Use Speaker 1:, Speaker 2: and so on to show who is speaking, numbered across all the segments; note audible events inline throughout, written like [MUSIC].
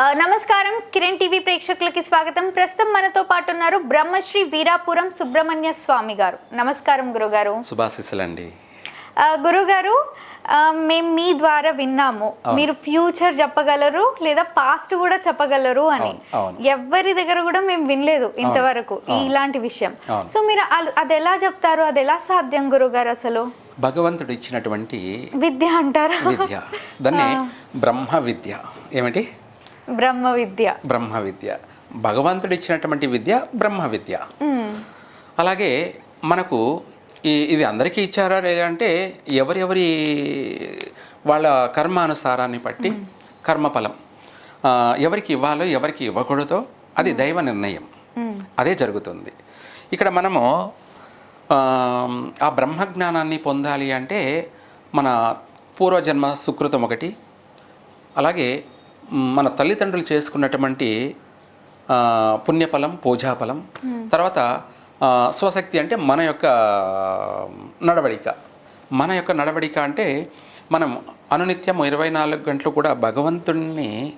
Speaker 1: నమస్కారం. కిరణ్ టీవీ ప్రేక్షకులకి స్వాగతం. ప్రస్తుతం మనతో పాటు ఉన్నారు బ్రహ్మశ్రీ వీరాపురం సుబ్రహ్మణ్య స్వామి గారు. నమస్కారం గురుగారు.
Speaker 2: శుభాశిస్సులండి.
Speaker 1: గురుగారు మేము మీ ద్వారా విన్నాము. మీరు ఫ్యూచర్ చెప్పగలరు లేదా పాస్ట్ కూడా చెప్పగలరు అని. ఎవరి దగ్గర కూడా మేము వినలేదు ఇంతవరకు ఇలాంటి విషయం. సో మీరు అది ఎలా చెప్తారు? అది ఎలా సాధ్యం గురుగారు అసలు?
Speaker 2: భగవంతుడు ఇచ్చినటువంటి
Speaker 1: విద్య అంటారా?
Speaker 2: విద్య. దాన్ని బ్రహ్మ విద్య. ఏమిటి?
Speaker 1: బ్రహ్మ విద్య
Speaker 2: బ్రహ్మ విద్య భగవంతుడు ఇచ్చినటువంటి విద్య బ్రహ్మ విద్య అలాగే మనకు ఈ ఇది అందరికీ ఇచ్చారా లేదంటే ఎవరెవరి వాళ్ళ కర్మానుసారాన్ని బట్టి కర్మఫలం. ఎవరికి ఇవ్వాలో ఎవరికి ఇవ్వకూడదో అది దైవ నిర్ణయం. అదే జరుగుతుంది. ఇక్కడ మనము ఆ, బ్రహ్మజ్ఞానాన్ని పొందాలి అంటే మన పూర్వజన్మ సుకృతం ఒకటి అలాగే మన తల్లిదండ్రులు చేసుకున్నటువంటి పుణ్యఫలం పూజాఫలం తర్వాత స్వశక్తి అంటే మన యొక్క నడవడిక. మన యొక్క నడవడిక అంటే మనం అనునిత్యం ఇరవై నాలుగు గంటలు కూడా భగవంతుణ్ణి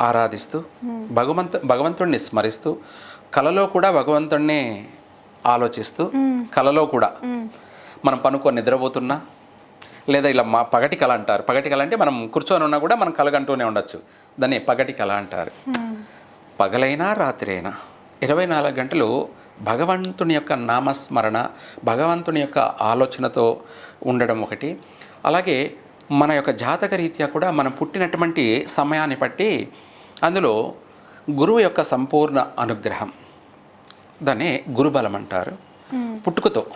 Speaker 2: ఆరాధిస్తూ భగవంతు భగవంతుణ్ణి స్మరిస్తూ కలలో కూడా భగవంతుణ్ణి ఆలోచిస్తూ కలలో కూడా మనం పనుకొని నిద్రపోతున్నా లేదా ఇలా మా పగటి కళ అంటారు. పగటి కళ అంటే మనం కూర్చొని ఉన్నా కూడా మనం కలగంటూనే ఉండొచ్చు. దాన్ని పగటి కళ అంటారు. పగలైనా రాత్రి అయినా ఇరవై నాలుగు గంటలు భగవంతుని యొక్క నామస్మరణ భగవంతుని యొక్క ఆలోచనతో ఉండడం ఒకటి. అలాగే మన యొక్క జాతక రీత్యా కూడా మనం పుట్టినటువంటి సమయాన్ని బట్టి అందులో గురువు యొక్క సంపూర్ణ అనుగ్రహం. దాన్ని గురుబలం అంటారు. పుట్టుకతో.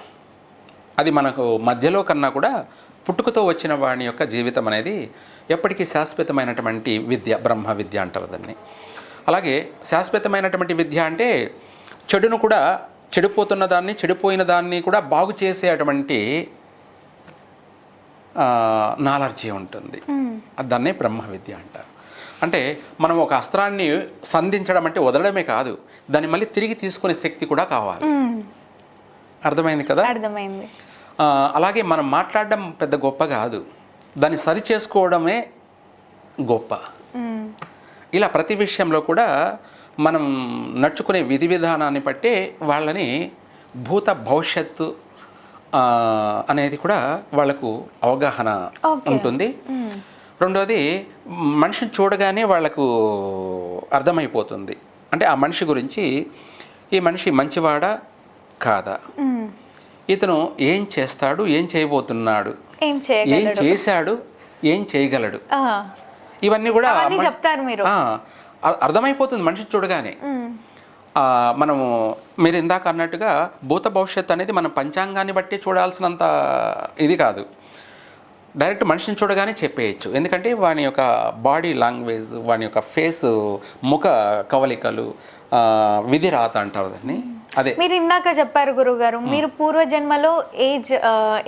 Speaker 2: అది మనకు మధ్యలో కన్నా కూడా పుట్టుకతో వచ్చిన వాడి యొక్క జీవితం అనేది ఎప్పటికీ శాశ్వతమైనటువంటి విద్య బ్రహ్మ విద్య అంటారు దాన్ని. అలాగే శాశ్వతమైనటువంటి విద్య అంటే చెడును కూడా చెడిపోతున్న దాన్ని చెడిపోయిన దాన్ని కూడా బాగు చేసేటువంటి నాలర్జీ ఉంటుంది. దాన్నే బ్రహ్మ విద్య అంటారు. అంటే మనం ఒక అస్త్రాన్ని సంధించడం అంటే వదలడమే కాదు దాన్ని మళ్ళీ తిరిగి తీసుకునే శక్తి కూడా కావాలి. అర్థమైంది కదా?
Speaker 1: అర్థమైంది.
Speaker 2: అలాగే మనం మాట్లాడడం పెద్ద గొప్ప కాదు దాన్ని సరి చేసుకోవడమే గొప్ప. ఇలా ప్రతి విషయంలో కూడా మనం నడుచుకునే విధి విధానాన్ని బట్టే వాళ్ళని భూత భవిష్యత్తు అనేది కూడా వాళ్ళకు అవగాహన. ఉంటుంది. రెండోది మనిషిని చూడగానే వాళ్ళకు అర్థమైపోతుంది అంటే ఆ మనిషి గురించి ఈ మనిషి మంచివాడా కాదా. ఇతను ఏం చేస్తాడు? ఏం చేయబోతున్నాడు?
Speaker 1: ఏం
Speaker 2: చేశాడు? ఏం చేయగలడు? ఇవన్నీ కూడా
Speaker 1: చెప్తారు మీరు.
Speaker 2: అర్థమైపోతుంది మనిషి చూడగానే. మనము మీరు ఇందాక అన్నట్టుగా భూత భవిష్యత్ అనేది మనం పంచాంగాన్ని బట్టి చూడాల్సినంత ఇది కాదు. డైరెక్ట్ మనిషిని చూడగానే చెప్పేయచ్చు. ఎందుకంటే వాని యొక్క బాడీ లాంగ్వేజ్ వాని యొక్క ఫేస్ ముఖ కవలికలు విధి రాత అంటారు దాన్ని. అదే.
Speaker 1: మీరు ఇందాక చెప్పారు గురుగారు మీరు పూర్వ జన్మలో ఏ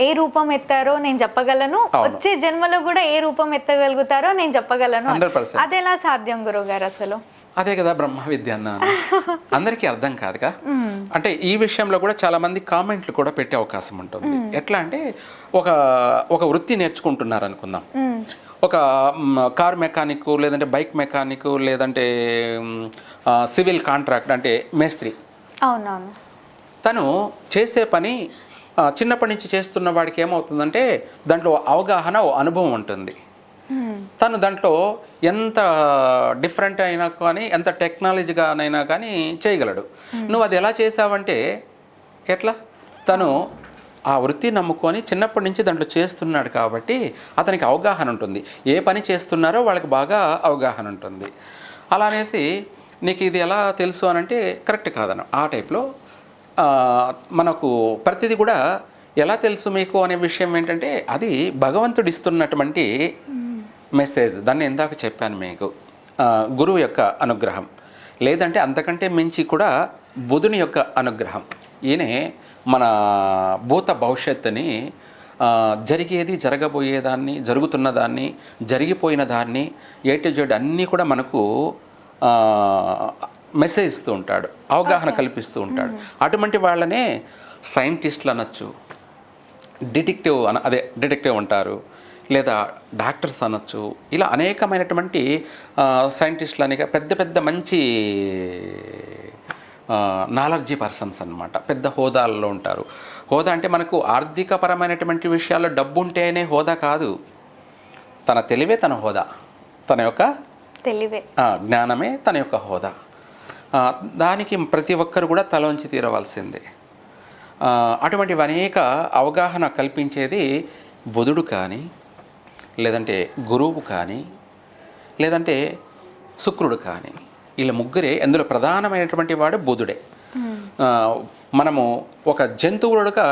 Speaker 1: ఏ రూపం ఎత్తారో నేను చెప్పగలను. వచ్చే జన్మలో కూడా ఏ రూపం ఎత్తగలుగుతారో నేను చెప్పగలను అని.
Speaker 2: 100%.
Speaker 1: అది ఎలా సాధ్యం గురుగారు అసలు?
Speaker 2: అదే కదా బ్రహ్మ విద్య అన్నాను. [LAUGHS] అందరికీ అర్థం కాదుగా? అంటే ఈ విషయంలో కూడా చాలా మంది కామెంట్లు కూడా పెట్టే అవకాశం ఉంటుంది. ఎట్లా అంటే ఒక ఒక వృత్తి నేర్చుకుంటున్నారు అనుకుందాం. ఒక కార్ మెకానిక్ లేదంటే బైక్ మెకానిక్ లేదంటే సివిల్ కాంట్రాక్ట్ అంటే మేస్త్రి.
Speaker 1: అవునవును.
Speaker 2: తను చేసే పని చిన్నప్పటి నుంచి చేస్తున్న వాడికి ఏమవుతుందంటే దాంట్లో అవగాహన అనుభవం ఉంటుంది. తను దాంట్లో ఎంత డిఫరెంట్ అయినా కానీ ఎంత టెక్నాలజీగానైనా కానీ చేయగలడు. నువ్వు అది ఎలా చేసావంటే ఎట్లా? తను ఆ వృత్తి నమ్ముకొని చిన్నప్పటి నుంచి దాంట్లో చేస్తున్నాడు కాబట్టి అతనికి అవగాహన ఉంటుంది. ఏ పని చేస్తున్నారో వాళ్ళకి బాగా అవగాహన ఉంటుంది. అలా అనేసి నీకు ఇది ఎలా తెలుసు అని అంటే కరెక్ట్ కాదన ఆ టైప్లో మనకు ప్రతిదీ కూడా ఎలా తెలుసు మీకు అనే విషయం ఏంటంటే అది భగవంతుడు ఇస్తున్నటువంటి మెసేజ్. దాన్ని ఇందాక చెప్పాను మీకు. గురువు యొక్క అనుగ్రహం. లేదంటే అంతకంటే మించి కూడా బుధుని యొక్క అనుగ్రహం. ఈయనే మన భూత భవిష్యత్తుని జరిగేది జరగబోయేదాన్ని జరుగుతున్న దాన్ని జరిగిపోయిన దాన్ని ఏ టు జెడ్ అన్నీ కూడా మనకు మెసేజ్ ఇస్తూ ఉంటాడు అవగాహన కల్పిస్తూ ఉంటాడు. అటువంటి వాళ్ళనే సైంటిస్టులు అనొచ్చు డిటెక్టివ్ అన అదే డిటెక్టివ్ అంటారు లేదా డాక్టర్స్ అనొచ్చు ఇలా అనేకమైనటువంటి సైంటిస్టులు అనేక పెద్ద పెద్ద మంచి నాలెడ్జీ పర్సన్స్ అన్నమాట. పెద్ద హోదాల్లో ఉంటారు. హోదా అంటే మనకు ఆర్థికపరమైనటువంటి విషయాల్లో డబ్బు ఉంటేనే హోదా కాదు. తన తెలివే తన హోదా. తన యొక్క
Speaker 1: తెలివే.
Speaker 2: జ్ఞానమే తన యొక్క హోదా. దానికి ప్రతి ఒక్కరు కూడా తలోంచి తీరవలసిందే. అటువంటి అనేక అవగాహన కల్పించేది బుధుడు కానీ లేదంటే గురువు కానీ లేదంటే శుక్రుడు కానీ. వీళ్ళ ముగ్గురే అందులో ప్రధానమైనటువంటి వాడు బుధుడే. మనము ఒక జంతువులుగా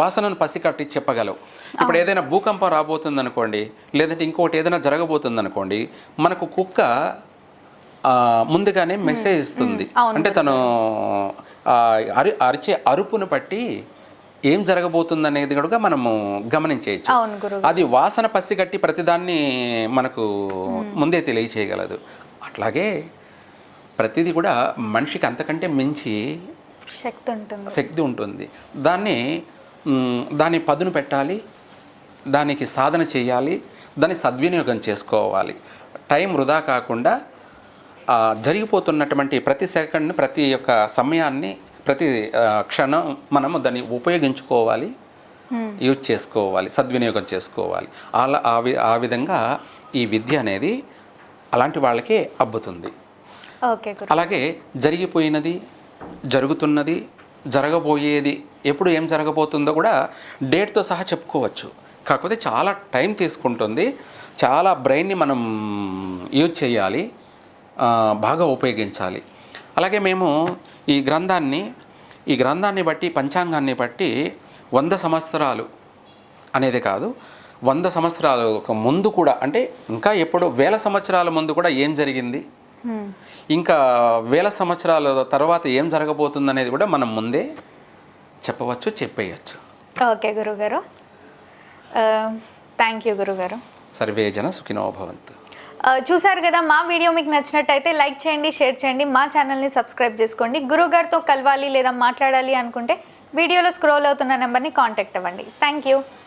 Speaker 2: వాసనను పసికట్టి చెప్పగలవు. ఇప్పుడు ఏదైనా భూకంపం రాబోతుంది అనుకోండి లేదంటే ఇంకోటి ఏదైనా జరగబోతుంది అనుకోండి మనకు కుక్క ముందుగానే మెసేజ్ ఇస్తుంది. అంటే తను అరి అరిచే అరుపును బట్టి ఏం జరగబోతుంది అనేది కూడా మనము గమనించేయచ్చు. అది వాసన పసిగట్టి ప్రతిదాన్ని మనకు ముందే తెలియచేయగలదు. అట్లాగే ప్రతిదీ కూడా మనిషికి అంతకంటే మించి
Speaker 1: శక్తి ఉంటుంది.
Speaker 2: శక్తి ఉంటుంది. దాన్ని మ్, దాన్ని పదును పెట్టాలి దానికి సాధన చేయాలి దాన్ని సద్వినియోగం చేసుకోవాలి. టైం వృధా కాకుండా జరిగిపోతున్నటువంటి ప్రతి సెకండ్ ప్రతి యొక్క సమయాన్ని ప్రతి క్షణం మనము దాన్ని ఉపయోగించుకోవాలి యూజ్ చేసుకోవాలి సద్వినియోగం చేసుకోవాలి. అలా ఆ వి ఆ విధంగా ఈ విద్య అనేది అలాంటి వాళ్ళకే అబ్బుతుంది. అలాగే జరిగిపోయినది జరుగుతున్నది జరగబోయేది ఎప్పుడు ఏం జరగబోతుందో కూడా డేట్తో సహా చెప్పుకోవచ్చు. కాకపోతే చాలా టైం తీసుకుంటుంది. చాలా బ్రెయిన్ని మనం యూజ్ చేయాలి. బాగా ఉపయోగించాలి. అలాగే మేము ఈ గ్రంథాన్ని ఈ గ్రంథాన్ని బట్టి పంచాంగాన్ని బట్టి వంద సంవత్సరాలు అనేది కాదు వంద సంవత్సరాలు ముందు కూడా అంటే ఇంకా ఎప్పుడు వేల సంవత్సరాల ముందు కూడా ఏం జరిగింది? ఇంకా వేల సంవత్సరాల తర్వాత ఏం జరగబోతుంది అనేది కూడా మనం ముందే చెప్పవచ్చు చెప్పేయచ్చు.
Speaker 1: ఓకే గురుగారు. థ్యాంక్ యూ గురుగారు.
Speaker 2: సర్వే జన సుఖినో భవంతు.
Speaker 1: ఆ, చూశారు కదా మా వీడియో మీకు నచ్చినట్టయితే లైక్ చేయండి షేర్ చేయండి మా ఛానల్ని సబ్స్క్రైబ్ చేసుకోండి. గురుగారితో కలవాలి లేదా మాట్లాడాలి అనుకుంటే వీడియోలో స్క్రోల్ అవుతున్న నెంబర్ని కాంటాక్ట్ అవ్వండి. Thank you